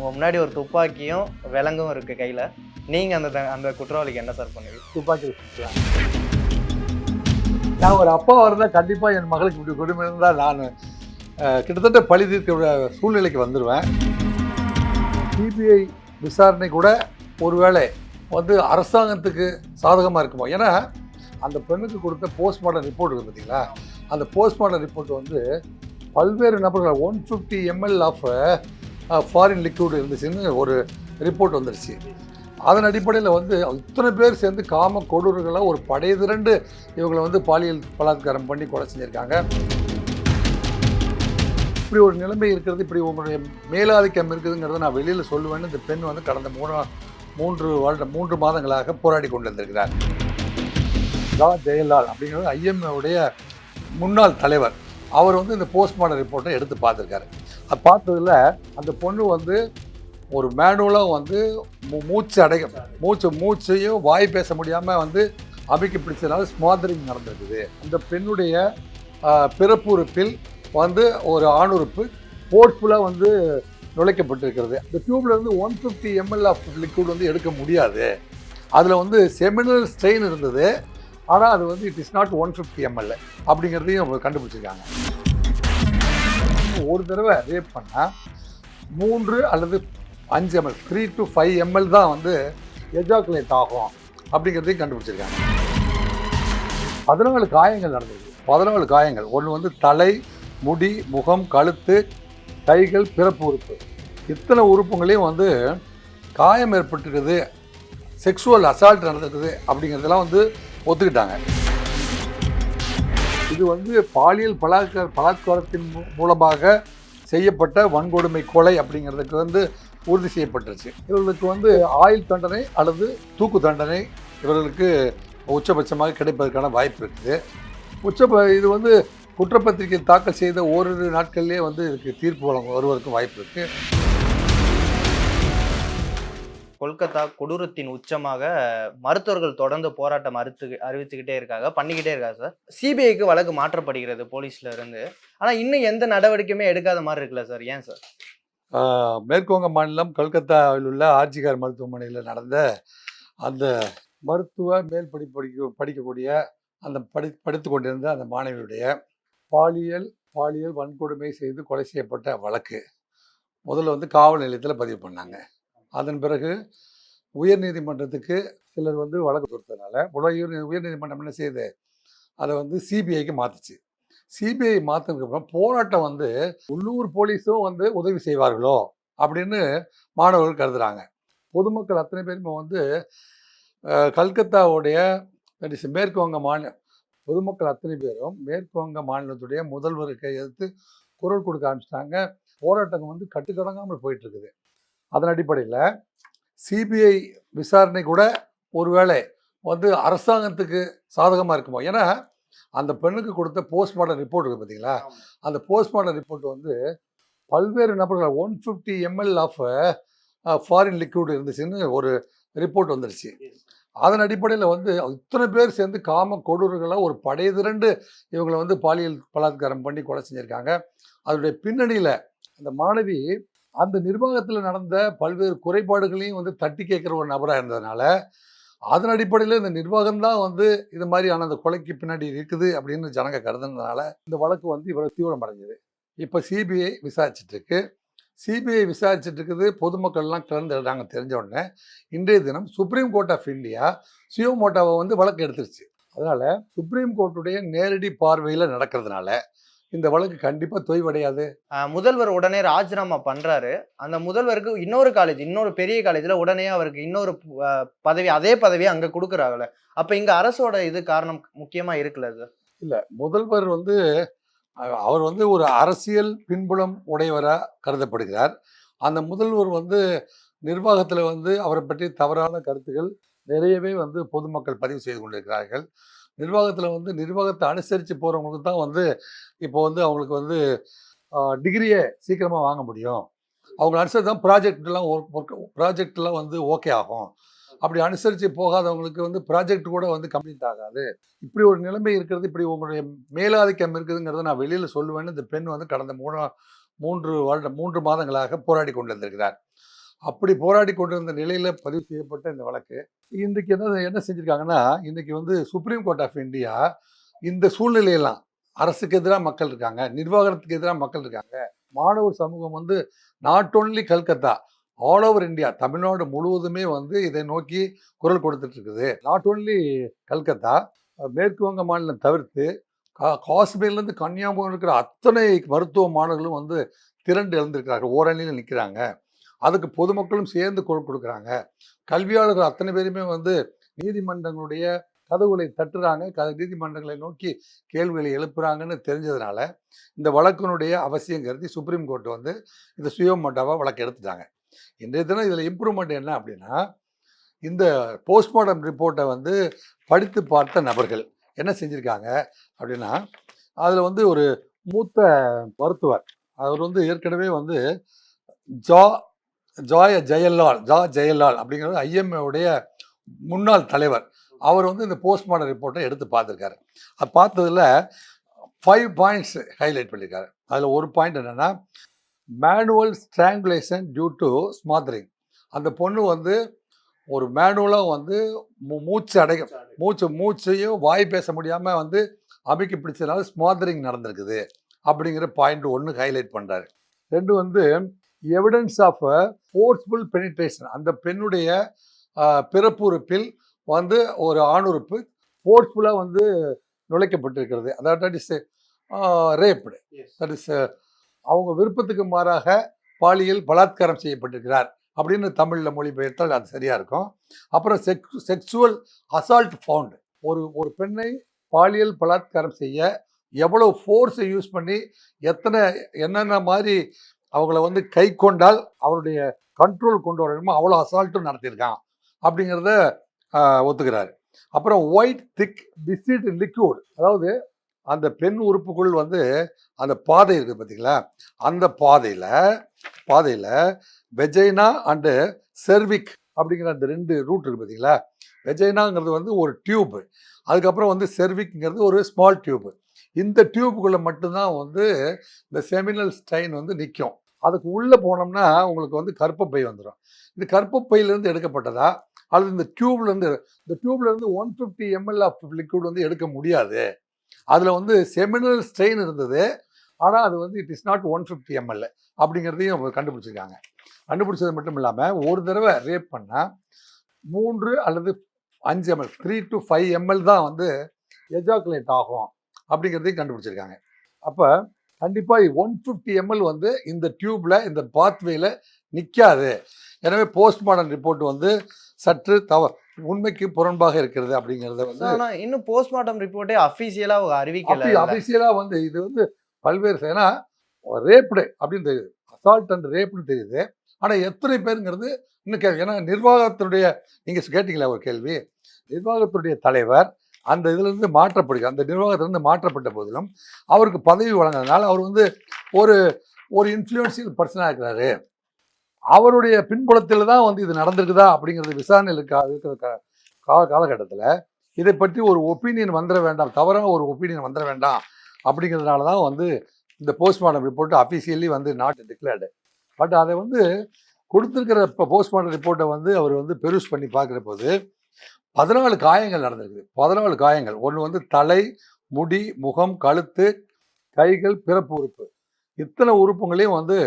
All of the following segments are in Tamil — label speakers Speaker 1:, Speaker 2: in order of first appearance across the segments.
Speaker 1: உங்கள் முன்னாடி ஒரு துப்பாக்கியும் விலங்கும் இருக்குது கையில். நீங்கள் அந்த அந்த குற்றவாளிக்கு என்ன சார் பண்ணுவீங்க?
Speaker 2: துப்பாக்கி சுற்றுவேன் நான் ஒரு அப்பா இருந்தால் கண்டிப்பாக என் மகளுக்கு இப்படி கொடுமை இருந்தால் நான் கிட்டத்தட்ட பழி தீர்க்க சூழ்நிலைக்கு வந்துடுவேன் சிபிஐ விசாரணை கூட ஒருவேளை வந்து அரசாங்கத்துக்கு சாதகமாக இருக்குமோ? ஏன்னா அந்த பெண்ணுக்கு கொடுத்த போஸ்ட்மார்ட்டம் ரிப்போர்ட் இருக்குது பார்த்தீங்களா அந்த போஸ்ட்மார்ட்டம் ரிப்போர்ட் வந்து பல்வேறு நபர்கள் one fifty ML of foreign liquid இருந்துச்சுன்னு ஒரு ரிப்போர்ட் வந்துருச்சு. அதன் அடிப்படையில் வந்து இத்தனை பேர் சேர்ந்து காம கொடூரர்களாக ஒரு படை திரண்டு இவங்களை வந்து பாலியல் பலாத்காரம் பண்ணி கொலை செஞ்சுருக்காங்க. இப்படி ஒரு நிலைமை இருக்கிறது இப்படி உங்களுடைய மேலாதிக்கம் இருக்குதுங்கிறத நான் வெளியில் சொல்லுவேன்னு இந்த பெண் வந்து கடந்த மூணு மூன்று வருட மூன்று மாதங்களாக போராடி கொண்டு வந்திருக்கிறார் தா ஜெயலால் அப்படிங்கிறது ஐஎம்ஏவுடைய முன்னாள் தலைவர் அவர் வந்து இந்த போஸ்ட்மார்டம் ரிப்போர்ட்டை எடுத்து பார்த்துருக்காரு. அது பார்த்ததுல அந்த பொண்ணு வந்து ஒரு மேனுவலாக வந்து மூ- மூச்சு அடைய மூச்சு மூச்சையும் வாய் பேச முடியாமல் வந்து அமைக்க பிடிச்சதுனால ஸ்மாதரிங் நடந்திருக்குது. அந்த பெண்ணுடைய பிறப்புறுப்பில் வந்து ஒரு ஆணுறுப்பு போர்ட்ஃபுல்லாக வந்து நுழைக்கப்பட்டிருக்கிறது. இந்த டியூப்ல இருந்து one fifty ML of liquid வந்து எடுக்க முடியாது. அதில் வந்து செமினல் ஸ்ட்ரெயின் இருந்தது. ஆனால் அது வந்து it is not one fifty ML அப்படிங்கிறதையும் கண்டுபிடிச்சிருக்காங்க. ஒரு தடவை ரேப் பண்ணால் மூன்று அல்லது அஞ்சு ML three to five ML தான் வந்து எஜாக்குலேட் ஆகும் அப்படிங்கிறதையும் கண்டுபிடிச்சிருக்காங்க. பதினாலு காயங்கள் நடந்திருக்கு. பதினாலு காயங்கள். ஒன்று வந்து தலை முடி முகம் கழுத்து கைகள் பிறப்பு உறுப்பு. இத்தனை உறுப்புங்களையும் வந்து காயம் ஏற்பட்டிருக்குது செக்ஸுவல் அசால்ட் நடந்திருக்குது அப்படிங்கிறதெல்லாம் வந்து ஒத்துக்கிட்டாங்க. இது வந்து பாலியல் பலாத்கார பலாத்காரத்தின் மூலமாக செய்யப்பட்ட வன்கொடுமை கொலை அப்படிங்கிறதுக்கு வந்து உறுதி செய்யப்பட்டுருச்சு. இவர்களுக்கு வந்து ஆயுள் தண்டனை அல்லது தூக்கு தண்டனை இவர்களுக்கு உச்சபட்சமாக கிடைப்பதற்கான வாய்ப்பு இருக்குது. உச்ச இது வந்து குற்றப்பத்திரிகை தாக்கல் செய்த ஓரிரு நாட்கள்லேயே வந்து இதுக்கு தீர்ப்பு வழங்க வருவதற்கும் வாய்ப்பு இருக்குது
Speaker 1: கொல்கத்தா கொடூரத்தின் உச்சமாக மருத்துவர்கள் தொடர்ந்து போராட்டம் அறுத்து அறிவிச்சுக்கிட்டே இருக்காங்க பண்ணிக்கிட்டே இருக்காங்க சார். சிபிஐக்கு வழக்கு மாற்றப்படுகிறது போலீஸ்ல இருந்து. ஆனா இன்னும் எந்த நடவடிக்கையுமே எடுக்காத மாதிரி இருக்குல்ல சார்? ஏன் சார்?
Speaker 2: மேற்குவங்க மாநிலம் கல்கத்தாவில் உள்ள ஆர்ஜிகார் மருத்துவமனையில் நடந்த அந்த மருத்துவ மேல் படி படிக்க படிக்கக்கூடிய அந்த படி படித்து கொண்டிருந்த அந்த மாணவியுடைய பாலியல் பாலியல் வன்கொடுமை செய்து கொலை செய்யப்பட்ட வழக்கு. முதல்ல வந்து காவல் நிலையத்தில் பதிவு பண்ணாங்க. அதன் பிறகு உயர்நீதிமன்றத்துக்கு சிலர் வந்து வழக்கு கொடுத்ததுனால உலக உயர்நீதிமன்றம் என்ன செய்யுது அதை வந்து சிபிஐக்கு மாற்றுச்சு சிபிஐ மாற்றினதுக்கு அப்புறம் போராட்டம் வந்து உள்ளூர் போலீஸும் வந்து உதவி செய்வார்களோ? அப்படின்னு மாணவர்கள் கருதுகிறாங்க பொதுமக்கள் அத்தனை பேரும் வந்து கல்கத்தாவுடைய that மேற்கு வங்க மாநில பொதுமக்கள் அத்தனை பேரும் மேற்கு வங்க மாநிலத்துடைய முதல்வருக்கு எதிர்த்து குரல் கொடுக்க ஆரம்பிச்சிட்டாங்க. போராட்டம் வந்து கட்டுக்கடங்காமல் போயிட்டு இருக்குது. அதன் அடிப்படையில் சிபிஐ விசாரணை கூட ஒருவேளை வந்து அரசாங்கத்துக்கு சாதகமாக இருக்குமோ? ஏன்னா அந்த பெண்ணுக்கு கொடுத்த போஸ்ட்மார்ட்டம் ரிப்போர்ட் இருக்குது பார்த்தீங்களா அந்த போஸ்ட்மார்ட்டம் ரிப்போர்ட் வந்து பல்வேறு நபர்கள் one fifty ML of foreign liquid இருந்துச்சுன்னு ஒரு ரிப்போர்ட் வந்துருச்சு. அதன் அடிப்படையில் வந்து இத்தனை பேர் சேர்ந்து காம கொடூரர்களாக ஒரு படை திரண்டு இவங்களை வந்து பாலியல் பலாத்காரம் பண்ணி கொலை செஞ்சுருக்காங்க. அதனுடைய பின்னணியில் அந்த மாணவி அந்த நிர்வாகத்தில் நடந்த பல்வேறு குறைபாடுகளையும் வந்து தட்டி கேட்குற ஒரு நபராக இருந்ததுனால அதன் அடிப்படையில் இந்த நிர்வாகம் தான் வந்து இது மாதிரியான அந்த கொலைக்கு பின்னாடி இருக்குது அப்படின்னு ஜனங்க கருதுனதுனால இந்த வழக்கு வந்து இவ்வளோ தீவிரம் அடைஞ்சது. இப்போ சிபிஐ விசாரிச்சுட்டு இருக்கு. சிபிஐ விசாரிச்சுட்டு இருக்குது பொதுமக்கள்லாம் கிளர்ந்துடுறாங்க தெரிஞ்ச உடனே இன்றைய தினம் சுப்ரீம் கோர்ட் ஆஃப் இந்தியா சியோமோட்டோவை வந்து வழக்கு எடுத்துருச்சு. அதனால சுப்ரீம் கோர்ட்டுடைய நேரடி பார்வையில் நடக்கிறதுனால இந்த வழக்கு கண்டிப்பாக தொய்வடையாது.
Speaker 1: முதல்வர் உடனே ராஜினாமா பண்றாரு. அந்த முதல்வருக்கு இன்னொரு காலேஜ் இன்னொரு பெரிய காலேஜ்ல உடனே அவருக்கு இன்னொரு பதவி அதே பதவியை அங்க கொடுக்குறாங்கல்ல. அப்ப இங்க அரசோட இது காரணம் முக்கியமா இருக்குல்ல சார்
Speaker 2: முதல்வர் வந்து அவர் வந்து ஒரு அரசியல் பின்புலம் உடையவராக கருதப்படுகிறார். அந்த முதல்வர் வந்து நிர்வாகத்தில் வந்து அவரை பற்றி தவறான கருத்துக்கள் நிறையவே வந்து பொதுமக்கள் பதிவு செய்து கொண்டிருக்கிறார்கள். நிர்வாகத்தில் வந்து நிர்வாகத்தை அனுசரித்து போகிறவங்களுக்கு தான் வந்து இப்போ வந்து அவங்களுக்கு வந்து டிகிரியை சீக்கிரமாக வாங்க முடியும். அவங்க அனுசரித்து தான் ப்ராஜெக்ட்லாம் ஒர்க் ப்ராஜெக்ட்லாம் வந்து ஓகே ஆகும். அப்படி அனுசரித்து போகாதவங்களுக்கு வந்து ப்ராஜெக்ட் கூட வந்து கம்ப்ளீட் ஆகாது. இப்படி ஒரு நிலைமை இருக்கிறது இப்படி உங்களுடைய மேலாதிக்கம் இருக்குதுங்கிறத நான் வெளியில் சொல்லுவேன்னு இந்த பெண் வந்து கடந்த மூணு மூன்று வருட மூன்று மாதங்களாக போராடி கொண்டு வந்திருக்கிறார் அப்படி போராடி கொண்டிருந்த நிலையில் பதிவு செய்யப்பட்ட இந்த வழக்கு. இன்றைக்கு என்ன என்ன செஞ்சுருக்காங்கன்னா இன்றைக்கி வந்து சுப்ரீம் கோர்ட் ஆஃப் இந்தியா இந்த சூழ்நிலையெல்லாம் அரசுக்கு எதிராக மக்கள் இருக்காங்க நிர்வாகத்துக்கு எதிராக மக்கள் இருக்காங்க. மாணவர் சமூகம் வந்து not only Calcutta all over India Tamil Nadu முழுவதுமே வந்து இதை நோக்கி குரல் கொடுத்துட்டு இருக்குது நாட் ஓன்லி கல்கத்தா மேற்கு வங்க மாநிலம் தவிர்த்து கா காஷ்மீர்லேருந்து கன்னியாகுமரி இருக்கிற அத்தனை மருத்துவ மாணவர்களும் வந்து திரண்டு எழுந்திருக்கிறார்கள் ஓரணியில் நிற்கிறாங்க அதுக்கு பொதுமக்களும் சேர்ந்து குரல் கொடுக்குறாங்க. கல்வியாளர்கள் அத்தனை பேருமே வந்து நீதிமன்றங்களுடைய கதவுகளை தட்டுறாங்க. க நீதிமன்றங்களை நோக்கி கேள்விகளை எழுப்புறாங்கன்னு தெரிஞ்சதுனால இந்த வழக்கினுடைய அவசியம் கருதி சுப்ரீம் கோர்ட் வந்து இந்த சுயமட்டாவாக வழக்கு எடுத்துட்டாங்க. இன்றைய தினம் இதில் இம்ப்ரூவ்மெண்ட் என்ன அப்படின்னா இந்த போஸ்ட்மார்ட்டம் ரிப்போர்ட்டை வந்து படித்து பார்த்த நபர்கள் என்ன செஞ்சுருக்காங்க அப்படின்னா அதில் வந்து ஒரு மூத்த மருத்துவர் அவர் வந்து ஏற்கனவே வந்து ஜா ஜாய ஜெயலால் ஜா ஜெயலால் அப்படிங்கிறது ஐஎம்ஏவுடைய முன்னாள் தலைவர். அவர் வந்து இந்த போஸ்ட்மார்டம் ரிப்போர்ட்டை எடுத்து பார்த்துருக்காரு. அது பார்த்ததுல ஃபைவ் பாயிண்ட்ஸ் ஹைலைட் பண்ணியிருக்காரு அதில் ஒரு பாயிண்ட் என்னென்னா manual strangulation due to smothering அந்த பொண்ணு வந்து ஒரு மேனுவலாக வந்து மூ- மூச்சு அடைக்கும் மூச்சு மூச்சையும் வாய் பேச முடியாமல் வந்து அமைக்க பிடிச்சதுனால ஸ்மாத்ரிங் நடந்திருக்குது. அப்படிங்கிற பாயிண்ட் ஒன்று ஹைலைட் பண்ணுறாரு ரெண்டு வந்து எவிடன்ஸ் ஆஃப் ஃபோர்ஸ்ஃபுல் பெனிட்ரேஷன் அந்த பெண்ணுடைய பிறப்புறுப்பில் வந்து ஒரு ஆணுறுப்பு ஃபோர்ஸ்ஃபுல்லாக வந்து நுழைக்கப்பட்டிருக்கிறது. அதாவது that is raped that is அவங்க விருப்பத்துக்கு மாறாக பாலியல் பலாத்காரம் செய்யப்பட்டிருக்கிறார் அப்படின்னு தமிழில் மொழிபெயர்த்தால் அது சரியாக இருக்கும். அப்புறம் செக் செக்ஸுவல் அசால்ட் ஃபவுண்ட் ஒரு ஒரு பெண்ணை பாலியல் பலாத்காரம் செய்ய எவ்வளோ ஃபோர்ஸை யூஸ் பண்ணி எத்தனை என்னென்ன மாதிரி அவங்கள வந்து கை கொண்டால் அவருடைய கண்ட்ரோல் கொண்டு வரணுமோ அவ்வளோ அசால்ட்டும் நடத்தியிருக்கான் அப்படிங்கிறத ஒத்துக்கிறாரு. அப்புறம் ஒயிட் திக் விசிட் லிக்யூட் அதாவது அந்த பெண் உறுப்புக்குள் வந்து அந்த பாதை இருக்குது பார்த்தீங்களா அந்த பாதையில் பாதையில் வெஜைனா அண்டு செர்விக் அப்படிங்கிற அந்த ரெண்டு ரூட் இருக்குது பார்த்தீங்களா வெஜைனாங்கிறது வந்து ஒரு டியூப் அதுக்கப்புறம் வந்து செர்விக்ங்கிறது ஒரு ஸ்மால் டியூப் இந்த டியூப்புக்குள்ளே மட்டும்தான் வந்து இந்த செமினல் ஸ்டைன் வந்து நிற்கும் அதுக்கு உள்ளே போனோம்னா உங்களுக்கு வந்து கர்ப்பப்பை வந்துடும் இந்த கர்ப்பப்பையிலேருந்து எடுக்கப்பட்டதா? அல்லது இந்த டியூப்லேருந்து இந்த டியூப்லேருந்து one fifty ML of liquid வந்து எடுக்க முடியாது. அதில் வந்து செமினல் ஸ்ட்ரெயின் இருந்தது. ஆனால் அது வந்து it is not one fifty ML அப்படிங்கிறதையும் கண்டுபிடிச்சிருக்காங்க. கண்டுபிடிச்சது மட்டும் இல்லாமல் ஒரு தடவை ரேப் பண்ணால் மூன்று அல்லது அஞ்சு ML three to five ML தான் வந்து எஜாக்குலேட் ஆகும். அப்படிங்கிறதையும் கண்டுபிடிச்சிருக்காங்க. அப்போ கண்டிப்பாக ஒன் ஃபிஃப்டி எம்எல் வந்து இந்த டியூப்பில் இந்த பாத்வேல நிற்காது எனவே போஸ்ட்மார்ட்டம் ரிப்போர்ட் வந்து சற்று தவ உண்மைக்கு புறம்பாக இருக்கிறது அப்படிங்கிறத வந்து
Speaker 1: ஆனா இன்னும் போஸ்ட்மார்ட்டம் ரிப்போர்ட்டே அஃபீஷியலா அவங்க அறிவிக்கல.
Speaker 2: அபிஷியலாக வந்து இது வந்து பல்வேறு ஏன்னா ரேப்டு அப்படின்னு தெரியுது. அசால்ட் அண்ட் ரேப்னு தெரியுது. ஆனால் எத்தனை பேருங்கிறது இன்னும் கே ஏன்னா நிர்வாகத்தினுடைய நீங்கள் கேட்டீங்களா ஒரு கேள்வி? நிர்வாகத்துடைய தலைவர் அந்த இதிலிருந்து மாற்றப்படுகிறார் அந்த நிர்வாகத்திலிருந்து மாற்றப்பட்ட போதிலும் அவருக்கு பதவி வழங்குறதுனால அவர் வந்து ஒரு ஒரு இன்ஃப்ளூயன்சியல் பர்சனாக இருக்கிறாரு. அவருடைய பின்புலத்தில் தான் வந்து இது நடந்திருக்குதா அப்படிங்கிறது விசாரணையில் இருக்கா இருக்கிற கா- கால காலகட்டத்தில் இதை பற்றி ஒரு ஒப்பீனியன் வந்துட வேண்டாம். தவறாக ஒரு ஒப்பீனியன் வந்துட வேண்டாம் அப்படிங்கிறதுனால தான் வந்து இந்த போஸ்ட்மார்ட்டம் ரிப்போர்ட் அஃபிஷியலி வந்து நாட் டிக்ளேர்டு பட் அதை வந்து கொடுத்துருக்கிற இப்போ போஸ்ட்மார்ட்டம் ரிப்போர்ட்டை வந்து அவர் வந்து பெருஸ் பண்ணி பார்க்குற போது பதினாலு காயங்கள் நடந்திருக்குது. பதினாலு காயங்கள். ஒன்று வந்து தலை முடி முகம் கழுத்து கைகள் பிறப்பு உறுப்பு. இத்தனை உறுப்புங்களையும் வந்து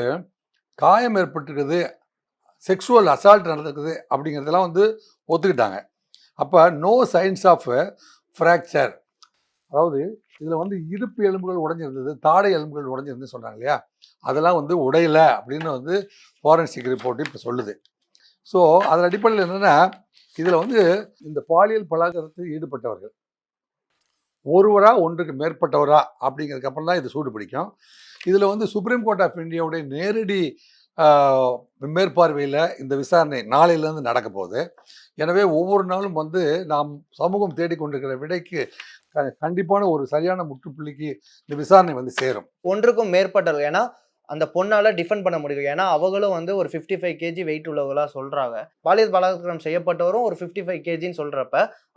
Speaker 2: காயம் ஏற்பட்டிருக்குது. செக்ஸுவல் அசால்ட் நடந்திருக்குது அப்படிங்கிறதெல்லாம் வந்து ஒத்துக்கிட்டாங்க. அப்போ நோ சைன்ஸ் ஆஃப் ஃப்ராக்சர் அதாவது இதில் வந்து இடுப்பு எலும்புகள் உடைஞ்சிருந்தது தாடை எலும்புகள் உடஞ்சிருந்துன்னு சொன்னாங்க இல்லையா? அதெல்லாம் வந்து உடையலை அப்படின்னு வந்து ஃபாரன்சிக் ரிப்போர்ட் இப்போ சொல்லுது. ஸோ அதன் அடிப்படையில் என்னென்னா இதில் வந்து இந்த பாலியல் பலாகரத்தில் ஈடுபட்டவர்கள். ஒருவரா ஒன்றுக்கு மேற்பட்டவரா அப்படிங்கிறதுக்கு அப்புறம் தான் இது சூடு பிடிக்கும். இதில் வந்து சுப்ரீம் கோர்ட் ஆஃப் இந்தியாவுடைய நேரடி மேற்பார்வையில் இந்த விசாரணை நாளையிலேருந்து நடக்க போகுது. எனவே ஒவ்வொரு நாளும் வந்து நாம் சமூகம் தேடிக்கொண்டிருக்கிற விடைக்கு க- கண்டிப்பான ஒரு சரியான முற்றுப்புள்ளிக்கு இந்த விசாரணை வந்து சேரும்.
Speaker 1: ஒன்றுக்கும் மேற்பட்டவர்கள் ஏன்னா அந்த பொண்ணால் டிஃபெண்ட் பண்ண முடியும் ஏன்னா அவங்களும் வந்து ஒரு 55 ஃபைவ் கேஜி வெயிட் உள்ளவங்களா சொல்கிறாங்க பாலியல் பலாத்காரம் செய்யப்பட்டவரும் ஒரு 55 ஃபைவ் கேஜின்னு சொல்கிறப்ப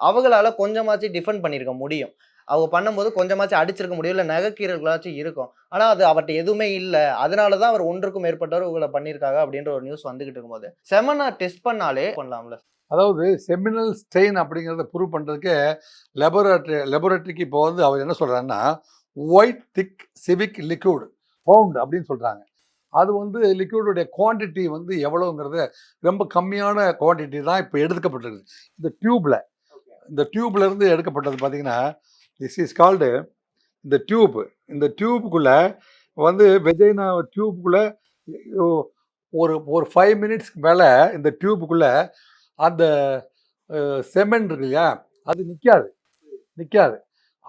Speaker 1: அவங்களால கொஞ்சமாச்சு டிஃபெண்ட் பண்ணியிருக்க முடியும். அவங்க பண்ணும்போது கொஞ்சமாச்சும் அடிச்சிருக்க முடியும். இல்லை நகைக்கீரர்களாச்சும் இருக்கும். ஆனால் அது அவர்கிட்ட எதுவுமே இல்லை. அதனால தான் அவர் ஒன்றுக்கும் மேற்பட்டவர் இவங்களை பண்ணியிருக்காங்க அப்படின்ற ஒரு நியூஸ் வந்துகிட்டு இருக்கும்போது. செமனா டெஸ்ட் பண்ணாலே பண்ணலாம்ல?
Speaker 2: அதாவது செமினல் ஸ்ட்ரெயின் அப்படிங்கிறத ப்ரூவ் பண்ணுறதுக்கு லெபரேட்டரி லெபரேட்டரிக்கு இப்போ வந்து அவர் என்ன சொல்கிறாருன்னா white thick civic liquid found அப்படின்னு சொல்கிறாங்க அது வந்து லிக்விடுடைய குவாண்டிட்டி வந்து எவ்வளோங்கிறது ரொம்ப கம்மியான குவாண்டிட்டி தான் இப்போ எடுக்கப்பட்டிருக்கு இந்த டியூப்பில் இந்த டியூப்ல இருந்து எடுக்கப்பட்டது பார்த்தீங்கன்னா திஸ் இஸ் கால்டு இந்த டியூப் இந்த டியூப்புக்குள்ளே வந்து வெஜைனா டியூப்புக்குள்ளே ஒரு ஒரு ஃபைவ் மினிட்ஸ்க்கு மேலே இந்த டியூப்புக்குள்ளே அந்த செமெண்ட் இருக்கு இல்லையா? அது நிற்காது நிற்காது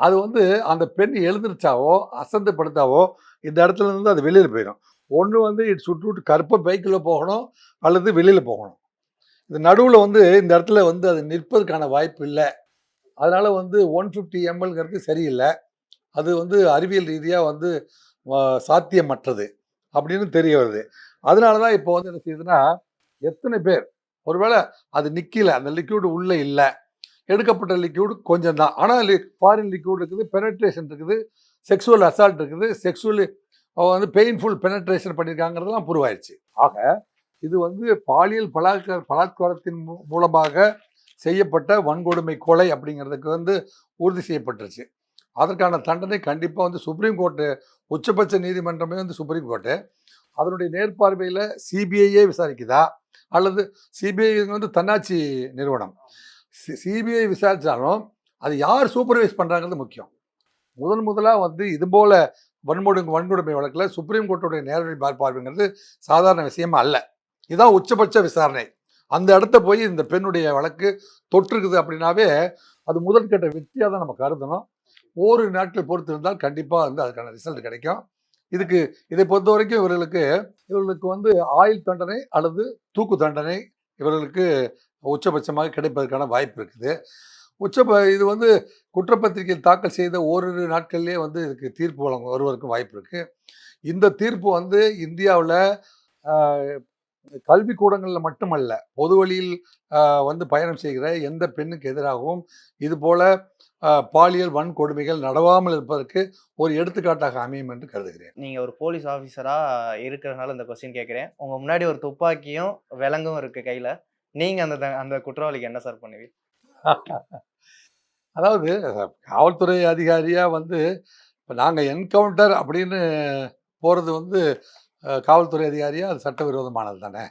Speaker 2: அது வந்து அந்த பெண் எழுந்திருச்சாவோ அசந்து படுத்தாவோ இந்த இடத்துல இருந்து அது வெளியில் போயிடும். ஒன்று வந்து இட் சுட்டு விட்டு கருப்பை பைக்கில் போகணும் அல்லது வெளியில் போகணும். இந்த நடுவில் வந்து இந்த இடத்துல வந்து அது நிற்பதற்கான வாய்ப்பு இல்லை. அதனால் வந்து ஒன் ஃபிஃப்டி எம்எல்ங்கிறது சரியில்லை. அது வந்து அறிவியல் ரீதியாக வந்து சாத்தியமற்றது அப்படின்னு தெரிய வருது. அதனால தான் இப்போ வந்து என்ன செய்யுதுன்னா எத்தனை பேர் ஒருவேளை அது நிற்கல அந்த லிக்யூடு உள்ளே இல்லை எடுக்கப்பட்ட லிக்யூடு கொஞ்சம் தான் ஆனால் ஃபாரின் லிக்யூட் இருக்குது பெனட்ரேஷன் இருக்குது செக்ஸுவல் அசால்ட் இருக்குது செக்ஷுவல் வந்து பெயின்ஃபுல் பெனட்ரேஷன் பண்ணியிருக்காங்கிறதெல்லாம் ப்ரூவ் ஆயிடுச்சு ஆக இது வந்து பாலியல் பலாத்கார பலாத்காரத்தின் மூலமாக செய்யப்பட்ட வன்கொடுமை கொலை அப்படிங்கிறதுக்கு வந்து உறுதி செய்யப்பட்டுருச்சு. அதற்கான தண்டனை கண்டிப்பாக வந்து சுப்ரீம் கோர்ட்டு உச்சபட்ச நீதிமன்றமே வந்து சுப்ரீம் கோர்ட்டு அதனுடைய நேர்பார்வையில் சிபிஐயே விசாரிக்குதா? அல்லது சிபிஐ வந்து தன்னாட்சி நிறுவனம். சிபிஐ விசாரித்தாலும் அது யார் சூப்பர்வைஸ் பண்ணுறாங்கிறது முக்கியம். முதன் முதலாக வந்து இது போல் வன்முறை வன்கொடுமை வழக்கில் சுப்ரீம் கோர்ட்டுடைய நேரடி பார்வைங்கிறது சாதாரண விஷயமா அல்ல. இதுதான் உச்சபட்ச விசாரணை. அந்த இடத்த போய் இந்த பெண்ணுடைய வழக்கு தொற்றுக்குது அப்படின்னாவே அது முதற்கட்ட வெற்றியாக தான் நம்ம கருதணும். ஒரு நாட்கள் பொறுத்து இருந்தால் கண்டிப்பாக வந்து அதுக்கான ரிசல்ட் கிடைக்கும். இதுக்கு இதை பொறுத்த வரைக்கும் இவர்களுக்கு இவர்களுக்கு வந்து ஆயுள் தண்டனை அல்லது தூக்கு தண்டனை இவர்களுக்கு உச்சபட்சமாக கிடைப்பதற்கான வாய்ப்பு இருக்குது. உச்ச இது வந்து குற்றப்பத்திரிகையில் தாக்கல் செய்த ஓரிரு நாட்கள்லேயே வந்து இதுக்கு தீர்ப்பு வழங்க வருவதற்கு வாய்ப்பு இருக்குது இந்த தீர்ப்பு வந்து இந்தியாவில் கல்வி கூடங்களில் மட்டுமல்ல பொது வழியில் வந்து பயணம் செய்கிற எந்த பெண்ணுக்கு எதிராகவும் இது போல பாலியல் வன்கொடுமைகள் நடவாமல் இருப்பதற்கு ஒரு எடுத்துக்காட்டாக அமையும் என்று கருதுகிறேன்.
Speaker 1: நீங்கள் ஒரு போலீஸ் ஆஃபீஸராக இருக்கிறனால இந்த கொஸ்டின் கேட்குறேன். உங்கள் முன்னாடி ஒரு துப்பாக்கியும் விலங்கும் இருக்குது கையில். நீங்க அந்த அந்த குற்றவாளிக்கு என்ன சார் பண்ணுவீங்க
Speaker 2: அதாவது காவல்துறை அதிகாரியாக வந்து இப்போ நாங்கள் என்கவுண்டர் அப்படின்னு போகிறது வந்து காவல்துறை அதிகாரியாக அது சட்டவிரோதமானது தானே?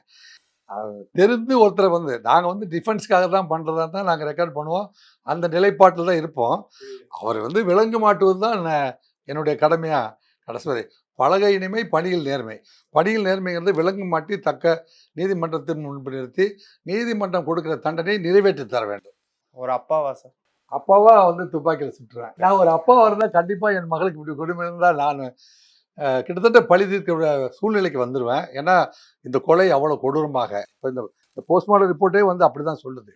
Speaker 2: தெரிந்து ஒருத்தரை வந்து நாங்கள் வந்து டிஃபென்ஸ்க்காக தான் பண்ணுறதா தான் நாங்கள் ரெக்கார்ட் பண்ணுவோம். அந்த நிலைப்பாட்டில் தான் இருப்போம். அவர் வந்து விலங்கு மாட்டுவது தான் என்னுடைய கடமையாக கடைசி வரை பலகை இனிமை பணியில் நேர்மை. பணியில் நேர்மைங்கிறது விலங்கு மாட்டி தக்க நீதிமன்றத்தின் முன்பு நிறுத்தி நீதிமன்றம் கொடுக்கிற தண்டனை நிறைவேற்றி தர வேண்டும்.
Speaker 1: ஒரு அப்பாவா சார்?
Speaker 2: அப்பாவா வந்து துப்பாக்கியில் சுட்டுருவேன். நான் ஒரு அப்பாவா இருந்தால் கண்டிப்பாக என் மகளுக்கு இப்படி கொடுமை இருந்தால் நான் கிட்டத்தட்ட பழி தீர்க்க சூழ்நிலைக்கு வந்துடுவேன் ஏன்னா இந்த கொலை அவ்வளோ கொடூரமாக. இப்போ இந்த போஸ்ட்மார்ட்டம் ரிப்போர்ட்டே வந்து அப்படி தான் சொல்லுது.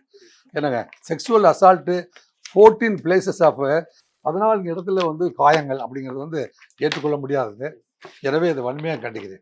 Speaker 2: என்னங்க sexual assault fourteen places of பதினான்கு இடத்துல வந்து காயங்கள் அப்படிங்கிறது வந்து ஏற்றுக்கொள்ள முடியாதது. எனவே இது வன்மையாக கண்டிக்கிறேன்